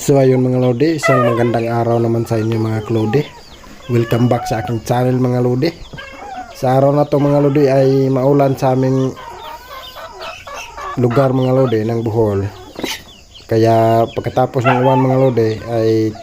So ayun mga lodi, isang magandang araw naman sa inyo mga klodi. Welcome back sa aking channel mga lodi. Sa araw na to mga lodi ay maulan sa aming lugar mga lodi ng Bohol. Kaya pagkatapos ng uwan mga lodi ay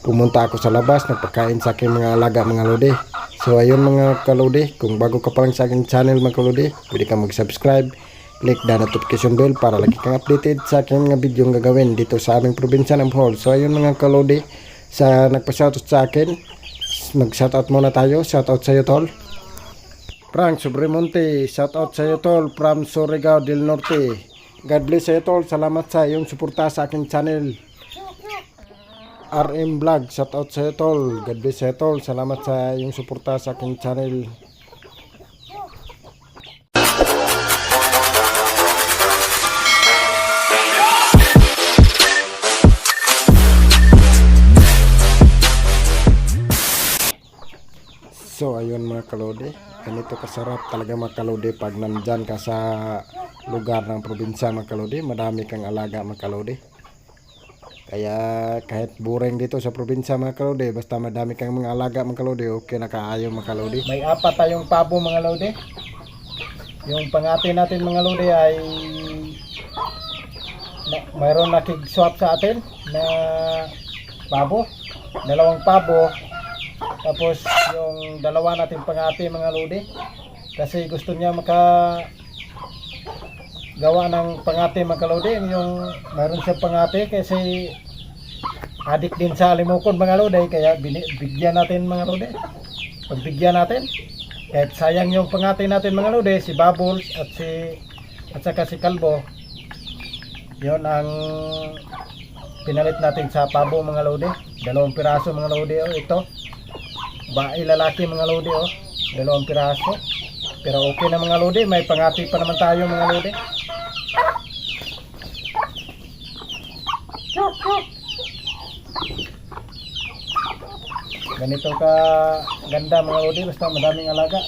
pumunta ako sa labas nagpakain sa aking mga alaga mga lodi. So ayun mga kalodi, kung bago ka pa lang sa aking channel mga kalodi, pwede ka mag-subscribe click the notification bell para lagi kang updated sa aking mga video ang gagawin dito sa aming probinsya ng Bohol. So ayun mga kalodi, sa nagpa-shoutout sa akin, mag-shoutout muna tayo. Shoutout sa iyo tol. Frank Sobremonte, shoutout sa iyo tol from Surigao del Norte. God bless sa iyo tol. Salamat sa iyong suporta sa aking channel. RM Vlog, shoutout sa iyo tol. God bless sa iyo tol. Salamat sa iyong suporta sa aking channel. So ayun mga kalode, ganito kasarap talaga mga kalode pag nandyan ka sa lugar ng probinsya mga kalode, madami kang alaga mga kalode. Kaya kahit boring dito sa probinsya mga kalode, basta madami kang mga alaga mga kalode, okay na kaayo mga kalode. May apat tayong pabo mga lode. Yung pangati natin mga lode ay na, mayroon nakig-swap sa atin na pabo. Dalawang pabo, tapos yung dalawa natin pangati mga lodi. Kasi gusto niya maka gawa ng pangati mga kalodi. Yung mayroon siya pangati kasi adik din sa limukon mga lodi. Kaya bigyan natin mga lodi. Pagbigyan natin. Kahit sayang yung pangati natin mga lodi. Si Bubbles at si at saka si Kalbo. Yon ang pinalit natin sa pabo mga lodi. Dalawang piraso mga lodi. Oh, ito bae lalaki mga lodi oh. Dalawang piraso. Pero okay na mga lodi. May pangati pa naman tayo mga lodi. Ganito ka ganda mga lodi. Basta madaming alaga.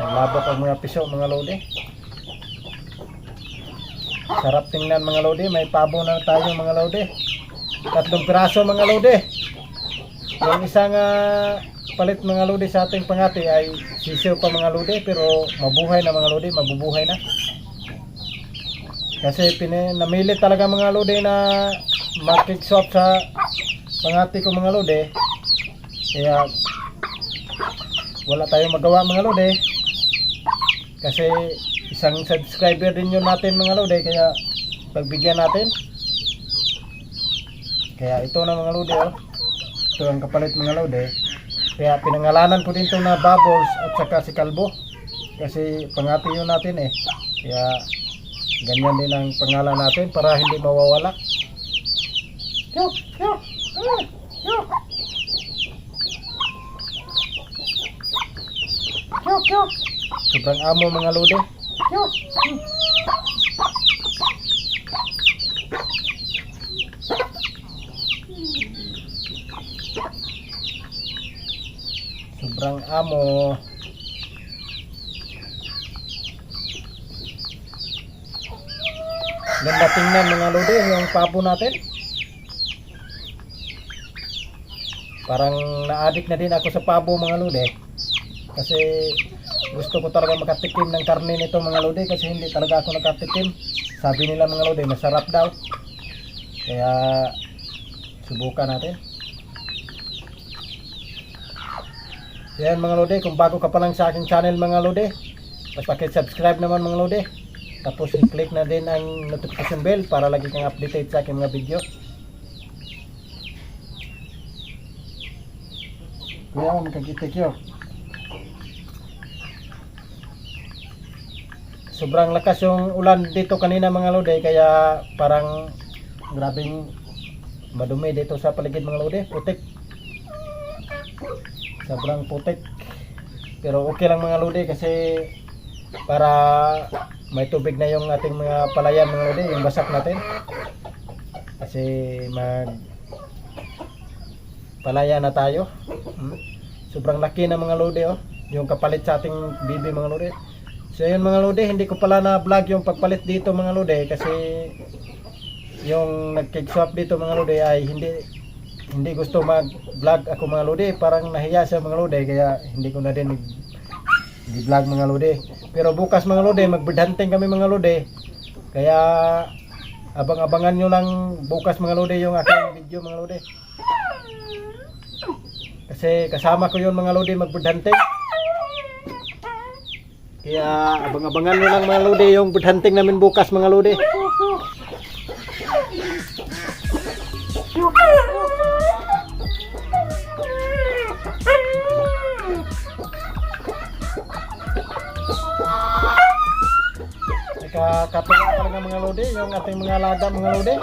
Naglabot ang mga piso mga lodi Sarap tingnan mga lodi, may pabo na tayo mga lodi. Tatlong piraso mga lodi. Yung isang ah, palit mga lodi sa ating pangati ay sisiw pa mga lodi pero mabuhay na mga lodi, mabubuhay na. Kasi pini, namili talaga mga lodi na market swap sa pangati ko mga lodi. Kaya wala tayong magawa mga lodi. Kasi isang subscriber din yun natin mga lodi kaya pagbigyan natin kaya ito na mga lodi oh. ito ang kapalit mga lodi kaya pinangalanan ko din to na bubbles at saka si kalbo kasi pangati yun natin eh kaya ganyan din ang pangalan natin para hindi mawawala Yo, yo, yo. Yo, yo. Sobrang amo mga lodi. Sobrang amo. Ganda tingnan mga lodi yung pabo natin. Parang na-addict na din ako sa pabo mga lodi. Kasi gusto ko talaga makatikim ng karne nito mga lodi kasi hindi talaga ako nakatikim. Sabi nila mga lodi masarap daw. Kaya subukan natin. Yan mga lodi, kung bago ka pa lang sa aking channel mga lodi, pakisubscribe naman mga lodi. Tapos i-click na din ang notification bell para lagi kang updated sa aking mga video. Kuya, magkagitik yun. Sobrang lakas yung ulan dito kanina mga lodi kaya parang grabing madumi dito sa paligid mga lodi. Putik. Sobrang putik. Pero okay lang mga lodi kasi para may tubig na yung ating mga palayan mga lodi yung basak natin. Kasi mag palaya na tayo. Hmm. sobrang laki na mga lodi oh. Yung kapalit sa ating bibi mga lodi So yun mga lode, hindi ko pala na vlog yung pagpalit dito mga lode kasi yung nag-cake swap dito mga lode ay hindi hindi gusto mag-vlog ako mga lode, parang nahiya sa mga lode kaya hindi ko na din i-vlog mga lode. Pero bukas mga lode, mag-bird kami mga lode. Kaya abang-abangan nyo lang bukas mga lode yung aking video mga lode. Kasi kasama ko yun mga lode mag-bird hunting. Kaya abang-abangan nyo lang mga lode yung bird hunting namin bukas mga lode. Nakakatuwa talaga mga lode yung ating mga alaga mga lode.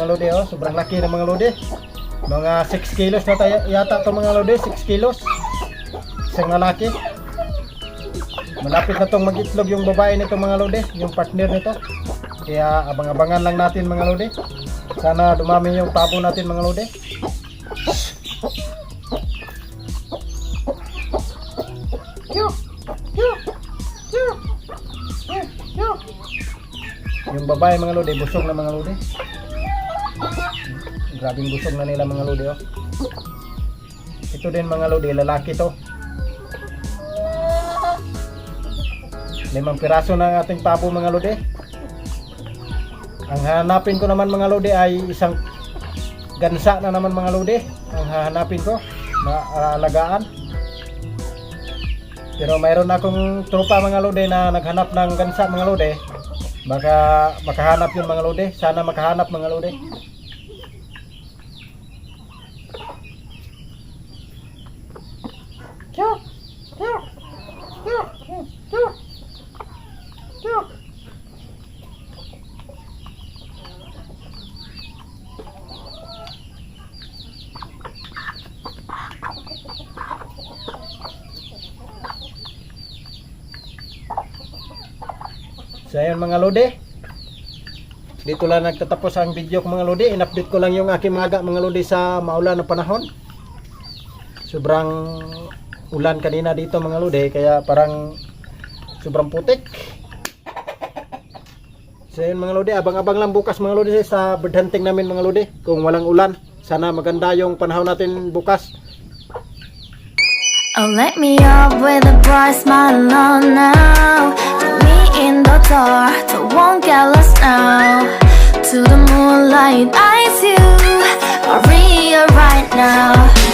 Mga lode oh, sobrang laki ng mga lode. Mga 6 kilos na tayo, yata to mga lode, 6 kilos. Isang lalaki. Malapit na tong mag-itlog yung babae nito mga lode, yung partner nito. Kaya abang-abangan lang natin mga lode. Sana dumami yung tabo natin mga lode. Yung babae mga lode, busog na mga lode. Grabing busog na nila mga lode oh. Ito din mga lode, lalaki to. Limang piraso ng ating pabo mga lode. Ang hanapin ko naman mga lode ay isang gansa na naman mga lode. Ang hahanapin ko na alagaan. Pero mayroon akong tropa mga lode na naghanap ng gansa mga lode. Baka makahanap yun mga lode. Sana makahanap mga lode. So ayun mga lode. Dito lang nagtatapos ang video ko mga lode. In-update ko lang yung aking mga mga lode sa maulan na panahon. Sobrang ulan kanina dito mga lode kaya parang sobrang putik. So ayun mga lode, abang-abang lang bukas mga lode sa bird hunting namin mga lode. Kung walang ulan, sana maganda yung panahon natin bukas. Oh, let me up with a bright smile on now. In the dark, so won't get lost now. To the moonlight, eyes you, Maria right now.